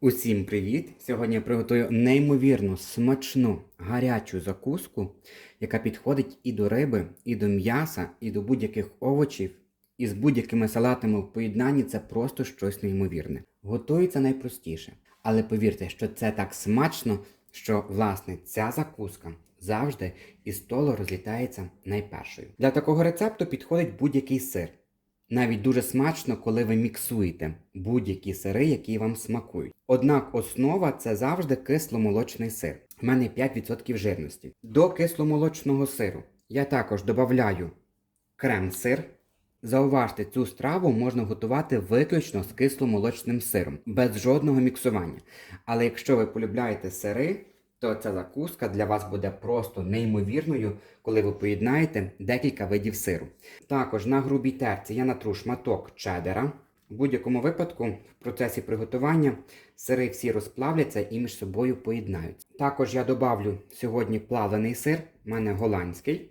Усім привіт! Сьогодні я приготую неймовірно смачну гарячу закуску, яка підходить і до риби, і до м'яса, і до будь-яких овочів. І з будь-якими салатами в поєднанні це просто щось неймовірне. Готується найпростіше. Але повірте, що це так смачно, що власне ця закуска завжди із столу розлітається найпершою. Для такого рецепту підходить будь-який сир. Навіть дуже смачно, коли ви міксуєте будь-які сири, які вам смакують. Однак основа це завжди кисломолочний сир. У мене 5% жирності. До кисломолочного сиру я також додаю крем-сир. Зауважте, цю страву можна готувати виключно з кисломолочним сиром, без жодного міксування. Але якщо ви полюбляєте сири, то ця закуска для вас буде просто неймовірною, коли ви поєднаєте декілька видів сиру. Також на грубій терці я натру шматок чедера. В будь-якому випадку в процесі приготування сири всі розплавляться і між собою поєднаються. Також я добавлю сьогодні плавлений сир, в мене голландський,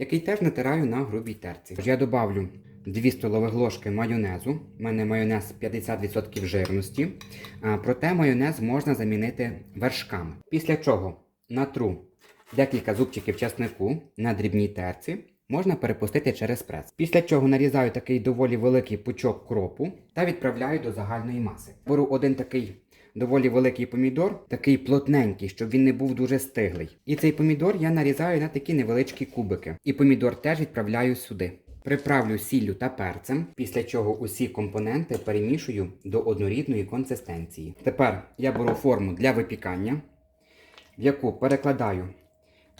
який теж натираю на грубій терці. Я добавлю 2 столових ложки майонезу. У мене майонез 50% жирності. Проте майонез можна замінити вершками. Після чого натру декілька зубчиків чеснику на дрібній терці. Можна перепустити через прес. Після чого нарізаю такий доволі великий пучок кропу та відправляю до загальної маси. Беру один такий доволі великий помідор, такий плотненький, щоб він не був дуже стиглий. І цей помідор я нарізаю на такі невеличкі кубики. І помідор теж відправляю сюди. Приправлю сіллю та перцем, після чого усі компоненти перемішую до однорідної консистенції. Тепер я беру форму для випікання, в яку перекладаю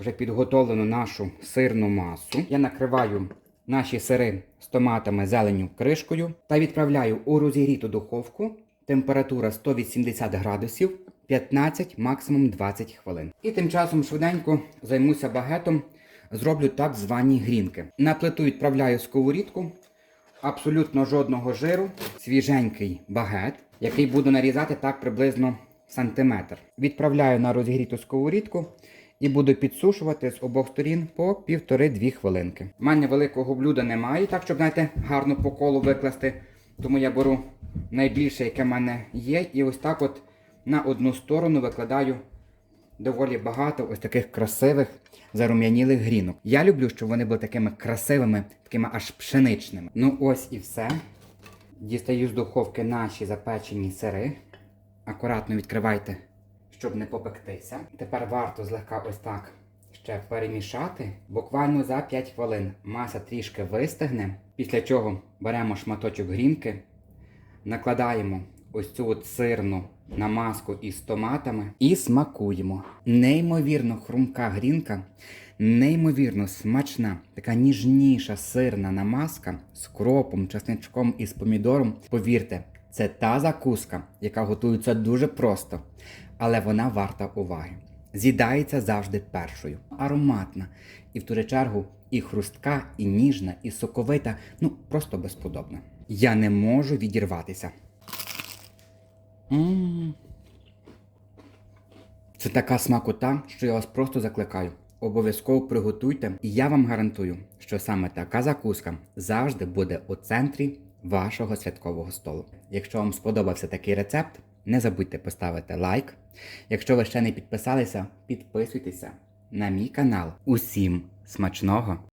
вже підготовлену нашу сирну масу. Я накриваю наші сири з томатами, зеленю кришкою та відправляю у розігріту духовку. Температура 180 градусів, 15, максимум 20 хвилин. І тим часом швиденько займуся багетом, зроблю так звані грінки. На плиту відправляю сковорідку, абсолютно жодного жиру, свіженький багет, який буду нарізати так приблизно сантиметр. Відправляю на розігріту сковорідку і буду підсушувати з обох сторін по півтори-дві хвилинки. У мене великого блюда немає, так щоб знаєте, гарно по колу викласти. Тому я беру найбільше, яке в мене є, і ось так от на одну сторону викладаю доволі багато ось таких красивих зарум'янілих грінок. Я люблю, щоб вони були такими красивими, такими аж пшеничними. Ну ось і все. Дістаю з духовки наші запечені сири. Акуратно відкривайте, щоб не попектися. Тепер варто злегка ось так ще перемішати. Буквально за 5 хвилин маса трішки вистигне, після чого беремо шматочок грінки, накладаємо ось цю от сирну намазку із томатами і смакуємо. Неймовірно хрумка грінка, неймовірно смачна, така ніжніша сирна намазка з кропом, чесничком і з помідором. Повірте, це та закуска, яка готується дуже просто, але вона варта уваги. З'їдається завжди першою, ароматна, і в ту же чергу і хрустка, і ніжна, і соковита, ну просто безподобна. Я не можу відірватися. Це така смакота, що я вас просто закликаю. Обов'язково приготуйте, і я вам гарантую, що саме така закуска завжди буде у центрі вашого святкового столу. Якщо вам сподобався такий рецепт, не забудьте поставити лайк. Якщо ви ще не підписалися, підписуйтеся на мій канал. Усім смачного!